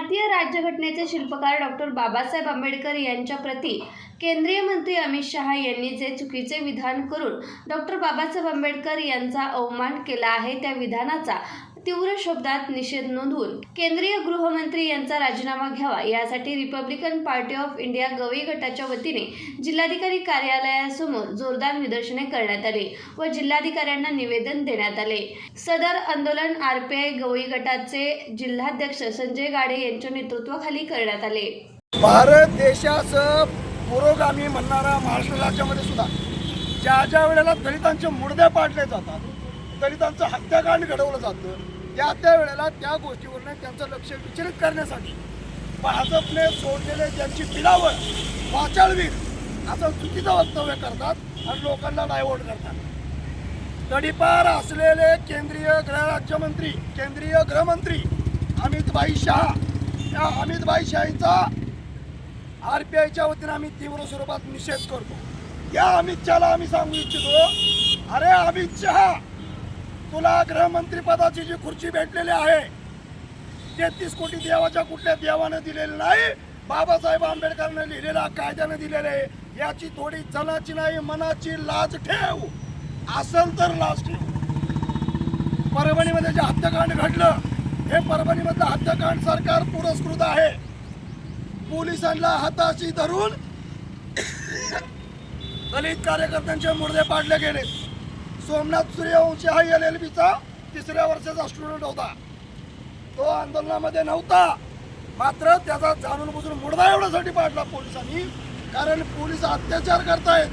भारतीय राज्यघटनेचे शिल्पकार डॉक्टर बाबासाहेब आंबेडकर यांच्या प्रती केंद्रीय मंत्री अमित शहा यांनी जे चुकीचे विधान करून डॉक्टर बाबासाहेब आंबेडकर यांचा अवमान केला आहे त्या विधानाचा तीव्र शब्दात निषेध नोंदवून केंद्रीय गृहमंत्री यांचा राजीनामा घ्यावा यासाठी Republican Party of India Gavai गटाच्या वतीने जिल्हाधिकारी कार्यालयासमोर जोरदार निदर्शने करण्यात आली व जिल्हाधिकाऱ्यांना निवेदन देण्यात आले. सदर आंदोलन आरपीआय गवई गटाचे जिल्हाध्यक्ष संजय गाडे यांच्या नेतृत्वाखाली करण्यात आले. भारत देशाचं पुरोगामी म्हणणारा महाराष्ट्र राज्यामध्ये सुद्धा ज्या ज्या वेळेला दलितांचे मुडदे पाडले जातात दलितांचं हत्याकांड घडवलं जातं. त्या त्या वेळेला त्या गोष्टीवरनं त्यांचं लक्ष विचलित करण्यासाठी भाजपने सोडलेले त्यांची पिलावर वाचाळवीर असं चुकीचं वक्तव्य करतात आणि लोकांना डायव्हर्ट करतात. तडीपार असलेले केंद्रीय गृहराज्यमंत्री केंद्रीय गृहमंत्री अमितभाई शहा या अमितभाई शहाचा आर पी आयच्या वतीनं आम्ही तीव्र स्वरूपात निषेध करतो. या अमित शहाला आम्ही सांगू इच्छितो अरे अमित शहा तुला गृहमंत्री पदाची जी खुर्ची भेटलेली आहे तेहतीस कोटी देवाच्या कुठल्या देवानं दिलेलं नाही बाबासाहेब आंबेडकरनं लिहिलेल्या कायद्यानं दिलेले आहे. याची थोडी जनाची नाही मनाची लाज ठेव. असेल तर लाज ठेव. परभणीमध्ये जे हत्याकांड घडलं हे परभणीमधलं हत्याकांड सरकार पुरस्कृत आहे. पोलिसांना हाताशी धरून दलित कार्यकर्त्यांचे मुर्दे पाडले गेले सोमनाथ सूर्यवंशी हा एल एल बीचा तिसऱ्या वर्षाचा स्टुडंट होता. तो आंदोलनामध्ये नव्हता. मात्र त्याचा जाणून बुजून मुडदा एवढ्यासाठी पाडला पोलिसांनी कारण पोलीस अत्याचार करतायत.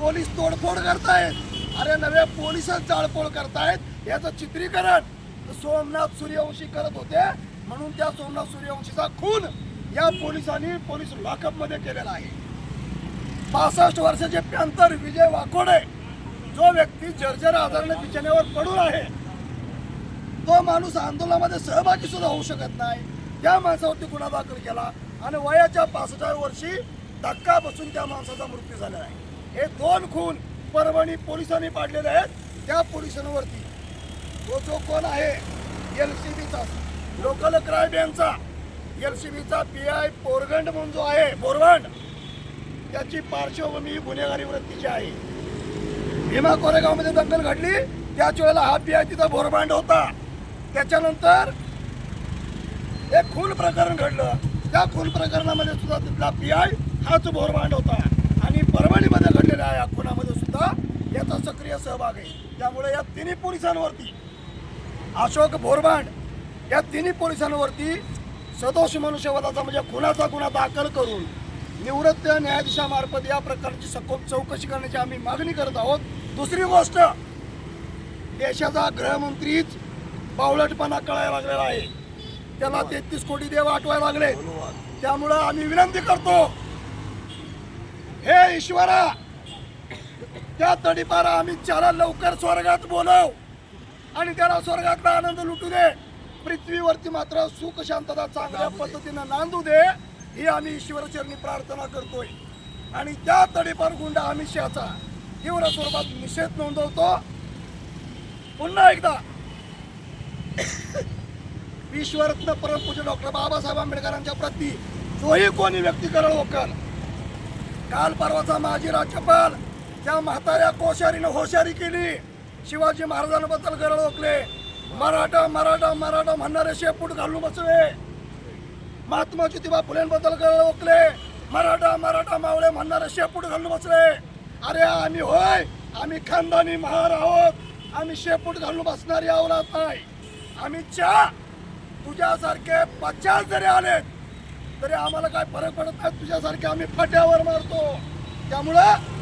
पोलीस तोडफोड करतायत. अरे नवे पोलिसच जाळपोळ करतायत. याचं चित्रीकरण सोमनाथ सूर्यवंशी करत होते. म्हणून त्या सोमनाथ सूर्यवंशीचा खून या पोलिसांनी पोलीस लॉकअपमध्ये केलेला आहे. पासष्ट वर्षाचे प्यांतर विजय वाकोडे जो व्यक्ती जर्जर आजाराने बिछाण्यावर पडून आहे तो माणूस आंदोलनामध्ये सहभागी सुद्धा होऊ शकत नाही. त्या माणसावरती गुन्हा दाखल केला आणि वयाच्या पासष्टाव्या वर्षी धक्का बसून त्या माणसाचा मृत्यू झालेला आहे. हे दोन खून परभणी पोलिसांनी पाडलेले आहेत. त्या पोलिसांवरती तो जो कोण आहे एल सी बीचा लोकल क्राईम यांचा एल सी बीचा पी आय पोरगंड म्हणून जो आहे बोरवंड त्याची पार्श्वभूमी गुन्हेगारी वृत्तीची आहे. भीमा कोरेगावमध्ये दंगल घडली. त्याच वेळेला हा पी आय तिथं बोरबांड होता. त्याच्यानंतर एक खून प्रकरण घडलं. त्या खून प्रकरणामध्ये सुद्धा तिथला पी आय हाच बोरबांड होता. आणि परभणीमध्ये घडलेल्या या खुनामध्ये सुद्धा याचा सक्रिय सहभाग आहे. त्यामुळे या तिन्ही पोलिसांवरती अशोक बोरबांड या तिन्ही पोलिसांवरती सदोष मनुष्यवधाचा म्हणजे खुनाचा गुन्हा दाखल करून निवृत्त न्यायाधीशामार्फत या प्रकारची सखोल चौकशी करण्याची आम्ही मागणी करत आहोत. दुसरी गोष्ट देशाचा गृहमंत्रीच बावळटपणा कळायला लागलेला आहे. त्याला तेहतीस कोटी देव आठवायला लागले. त्यामुळं आम्ही विनंती करतो हे ईश्वरा त्या तडीपारा अमित शहाला लवकर स्वर्गात बोलव आणि त्याला स्वर्गातला आनंद लुटू दे. पृथ्वीवरती मात्र सुख शांतता चांगल्या पद्धतीनं नांदू दे ही आम्ही ईश्वरचरणी प्रार्थना करतोय. आणि त्या तडीपार गुंडा अमित शहाचा. तीव्र स्वरूपात निषेध नोंदवतो. पुन्हा एकदा. विश्वरत्न परमपूज्य डॉक्टर बाबासाहेब आंबेडकरांच्या प्रती जोही कोणी व्यक्ती करळ ओकर काल परवाचा माजी राज्यपाल त्या म्हाताऱ्या कोश्यारीनं होशारी केली शिवाजी महाराजांबद्दल गरळ ओकले मराठा मराठा मराठा म्हणणारे शेपूट घालून बसले महात्मा ज्योतिबा फुलेंबद्दल गरळ ओकले मराठा मराठा मावळे म्हणणारे शेपूट घालून बसले अरे आम्ही होय आम्ही खानदानी महार आहोत. आम्ही शेपूट घालून बसणारी अवलाद नाही. आम्ही चा तुझ्यासारखे पचास जरी आले तरी आम्हाला काय फरक पडत नाही. तुझ्यासारखे आम्ही फाट्यावर मारतो. त्यामुळं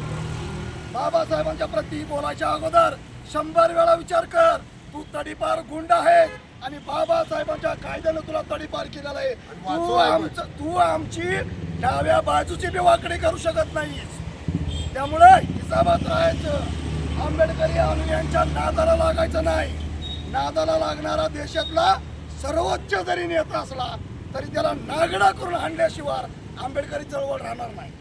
बाबासाहेबांच्या प्रती बोलायच्या अगोदर शंभर वेळा विचार कर. तू तडीपार गुंड आहे आणि बाबासाहेबांच्या कायद्यानं तुला तडीपार केलेला आहे. तू आमचं तू आमची डाव्या बाजूची बेवाकडी करू शकत नाहीस. त्यामुळे हिसाबात राहायचं. आंबेडकरी अनुयांच्या नादाला लागायचं नाही. नादाला लागणारा देशातला सर्वोच्च जरी नेता असला तरी त्याला नागडा करून हाणल्याशिवाय आंबेडकरी चळवळ राहणार नाही.